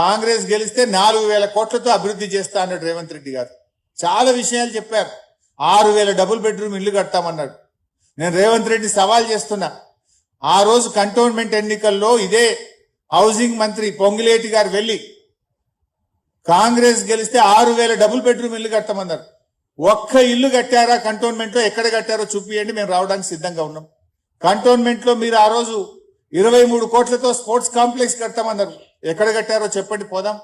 కాంగ్రెస్ గెలిస్తే నాలుగు వేల కోట్లతో అభివృద్ధి చేస్తా అన్నాడు రేవంత్ రెడ్డి గారు. చాలా విషయాలు చెప్పారు. ఆరు వేల డబుల్ బెడ్రూమ్ ఇల్లు కడతామన్నాడు. నేను రేవంత్ రెడ్డి సవాల్ చేస్తున్నా. ఆ రోజు కంటోన్మెంట్ ఎన్నికల్లో ఇదే హౌసింగ్ మంత్రి పొంగిలేటి గారు వెళ్ళి కాంగ్రెస్ గెలిస్తే ఆరు వేల డబుల్ బెడ్రూమ్ ఇల్లు కట్టమన్నారు ఒక్క ఇల్లు కట్టారా కంటోన్మెంట్లో? ఎక్కడ కట్టారో చూపియండి. మేము రావడానికి సిద్ధంగా ఉన్నాం. కంటోన్మెంట్లో మీరు ఆ రోజు ఇరవై మూడు కోట్లతో స్పోర్ట్స్ కాంప్లెక్స్ కడతామన్నారు. ఎక్కడ కట్టారో చెప్పండి పోదాం.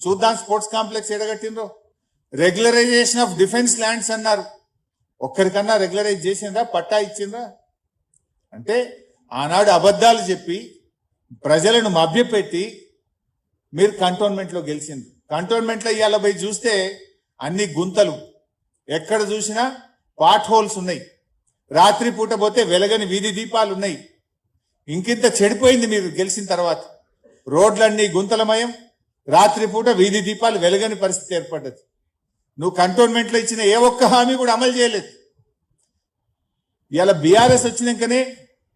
చూద్దాం స్పోర్ట్స్ కాంప్లెక్స్ ఎక్కడ కట్టిండ్రో. రెగ్యులరైజేషన్ ఆఫ్ డిఫెన్స్ ల్యాండ్స్ అన్నారు. ఒక్కరికన్నా రెగ్యులరైజ్ చేసిందా పట్టా ఇచ్చిందా అంటే ఆనాడు అబద్ధాలు చెప్పి ప్రజలను మభ్యపెట్టి మీరు కంటోన్మెంట్లో గెలిచింది కంటోన్మెంట్లో ఇవాళ పోయి చూస్తే అన్ని గుంతలు. ఎక్కడ చూసినా పాట్ హోల్స్ ఉన్నాయి. రాత్రి పూట పోతే వెలగని వీధి దీపాలు ఉన్నాయి. ఇంకింత చెడిపోయింది మీరు గెలిచిన తర్వాత. రోడ్లన్నీ గుంతలమయం. రాత్రిపూట వీధి దీపాలు వెలగని పరిస్థితి ఏర్పడ్డది. నువ్వు కంటోన్మెంట్లో ఇచ్చిన ఏ ఒక్క హామీ కూడా అమలు చేయలేదు. ఇలా బీఆర్ఎస్ వచ్చినాకనే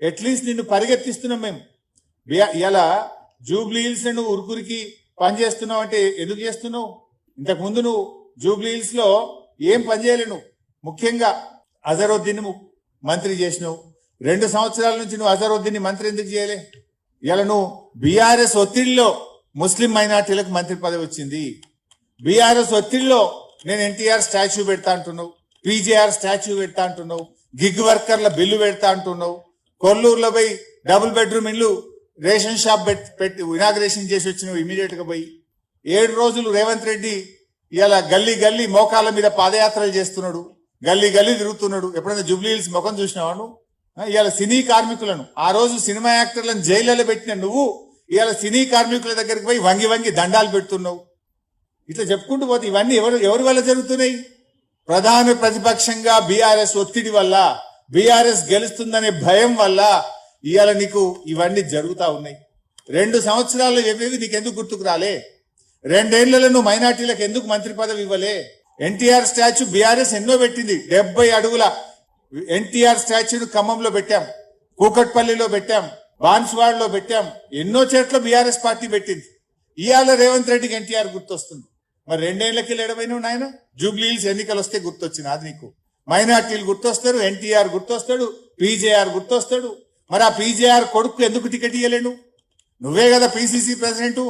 అట్లీస్ట్ నిన్ను పరిగెత్తిస్తున్నాం మేము. ఇలా జూబ్లీ హిల్స్ నువ్వు ఉరుకురికి పని చేస్తున్నావు అంటే ఎందుకు చేస్తున్నావు? ఇంతకు ముందు నువ్వు జూబ్లీ హిల్స్లో ఏం పనిచేయలేను నువ్వు? ముఖ్యంగా అజరుద్దీన్ మంత్రి చేసినావు. రెండు సంవత్సరాల నుంచి నువ్వు అజరుద్దీన్ మంత్రి ఎందుకు చేయలే? ఇలా నువ్వు బీఆర్ఎస్ ఒత్తిడిలో ముస్లిం మైనార్టీలకు మంత్రి పదవి వచ్చింది. బీఆర్ఎస్ ఒత్తిడిలో నేను ఎన్టీఆర్ స్టాచ్యూ పెడతా అంటున్నావు. పీజేఆర్ స్టాచ్యూ పెడతా అంటున్నావు. గిగ్ వర్కర్ల బిల్లు పెడతా అంటున్నావు. కొల్లూరులో పోయి డబుల్ బెడ్రూమ్ ఇల్లు రేషన్ షాప్ పెట్టి ఇనాగ్రేషన్ చేసి వచ్చినావు ఇమీడియట్గా పోయి. ఏడు రోజులు రేవంత్ రెడ్డి ఇలా గల్లీ గల్లీ మోకాళ్ళ మీద పాదయాత్రలు చేస్తున్నాడు. గల్లీ గల్లీ తిరుగుతున్నాడు. ఎప్పుడైనా జూబ్లీ హిల్స్ ముఖం చూసినావా నువ్వు? ఇవాళ సినీ కార్మికులను ఆ రోజు సినిమా యాక్టర్లను జైళ్ళలో పెట్టిన నువ్వు ఇవాళ సినీ కార్మికుల దగ్గరికి పోయి వంగి వంగి దండాలు పెడుతున్నావు. ఇట్లా చెప్పుకుంటూ పోతే ఇవన్నీ ఎవరు ఎవరి వల్ల జరుగుతున్నాయి? ప్రధాన ప్రతిపక్షంగా బీఆర్ఎస్ ఒత్తిడి వల్ల బీఆర్ఎస్ గెలుస్తుందనే భయం వల్ల ఇవాళ నీకు ఇవన్నీ జరుగుతూ ఉన్నాయి. రెండు సంవత్సరాలు ఏవేవి నీకు ఎందుకు గుర్తుకు రాలే? రెండేళ్ళలో నువ్వు మైనార్టీలకు ఎందుకు మంత్రి పదవి ఇవ్వలే? ఎన్టీఆర్ స్టాచ్యూ బీఆర్ఎస్ ఎన్నో పెట్టింది డెబ్బై అడుగుల ఎన్టీఆర్ స్టాచ్యూను ఖమ్మంలో పెట్టాం కూకట్పల్లిలో పెట్టాం బాన్స్వాడలో పెట్టాం ఎన్నో చోట్ల బీఆర్ఎస్ పార్టీ పెట్టింది. ఇవాళ రేవంత్ రెడ్డికి ఎన్టీఆర్ గుర్తొస్తుంది. మరి రెండేళ్ళకి ఎడమైనా నాయన? జూబ్లీహిల్స్ ఎన్నికలు వస్తే గుర్తొచ్చింది అది నీకు. మైనార్టీలు గుర్తొస్తారు ఎన్టీఆర్ గుర్తొస్తాడు పీజేఆర్ గుర్తొస్తాడు. మరి ఆ పీజేఆర్ కొడుకు ఎందుకు టికెట్ ఇయ్యలేను నువ్వే కదా పిసిసి ప్రెసిడెంట్.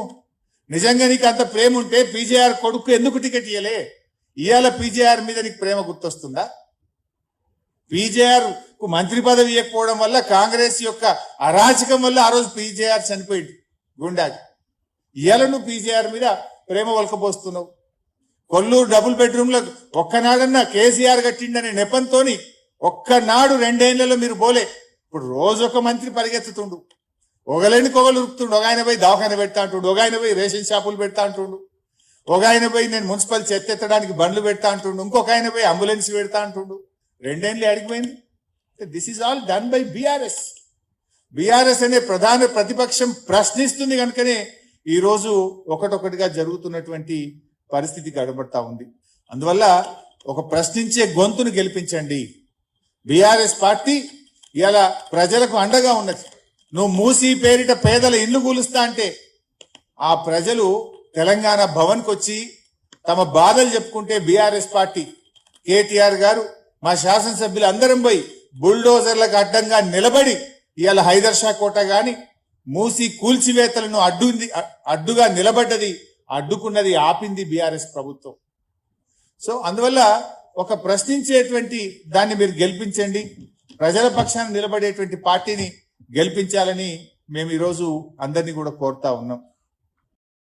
నిజంగా నీకు అంత ప్రేమ ఉంటే పీజేఆర్ కొడుకు ఎందుకు టికెట్ ఇయ్యలే? ఇవాళ పీజేఆర్ మీద నీకు ప్రేమ గుర్తొస్తుందా? పీజేఆర్కు మంత్రి పదవి ఇవ్వకపోవడం వల్ల కాంగ్రెస్ యొక్క అరాచకం వల్ల ఆ రోజు పీజేఆర్ చనిపోయింది గుండాకి. ఇవాళ నువ్వు పీజేఆర్ మీద ప్రేమ వలకపోస్తున్నావు కొల్లూరు డబుల్ బెడ్రూమ్లో ఒక్కనాడన్నా కేసీఆర్ కట్టిండనే నెపంతోని ఒక్కనాడు రెండేళ్ళలో మీరు పోలే ఇప్పుడు రోజు ఒక మంత్రి పరిగెత్తుతుండు. ఒకలేని కొగలు ఉరుకుతుండు. ఒక ఆయన పోయి దవాఖాన పెడతా అంటుండు. ఒక ఆయన పోయి రేషన్ షాపులు పెడతా అంటుండు. ఒక ఆయన పోయి నేను మున్సిపల్ చెత్త ఎత్తడానికి బండ్లు పెడతా అంటుండు. ఇంకొక ఆయన పోయి అంబులెన్స్ పెడతా అంటుండు. రెండేళ్ళు అడిగిపోయింది this is all done by BRS BRS అనే ప్రధాన ప్రతిపక్షం ప్రశ్నిస్తుంది కనుకనే ఈరోజు ఒకటొకటిగా జరుగుతున్నటువంటి పరిస్థితి గడబడతా ఉంది. అందువల్ల ఒక ప్రశ్నించే గొంతును గెలిపించండి. బీఆర్ఎస్ పార్టీ ఇలా ప్రజలకు అండగా ఉన్నది. నువ్వు మూసి పేరిట పేదల ఇల్లు కూలుస్తా అంటే ఆ ప్రజలు తెలంగాణ భవన్కి వచ్చి తమ బాధలు చెప్పుకుంటే బీఆర్ఎస్ పార్టీ. కేటీఆర్ గారు మా శాసనసభ్యులు అందరం పోయి బుల్డోజర్లకు అడ్డంగా నిలబడి ఇవాళ హైదర్ షా కోట గాని మూసి కూల్చివేతలను అడ్డుంది అడ్డుగా నిలబడ్డది అడ్డుకున్నది ఆపింది బీఆర్ఎస్ ప్రభుత్వం. సో అందువల్ల ఒక ప్రశ్నించేటువంటి దాన్ని మీరు గెలిపించండి ప్రజల పక్షాన నిలబడేటువంటి పార్టీని గెలిపించాలని మేము ఈరోజు అందరినీ కూడా కోరుతా ఉన్నాం.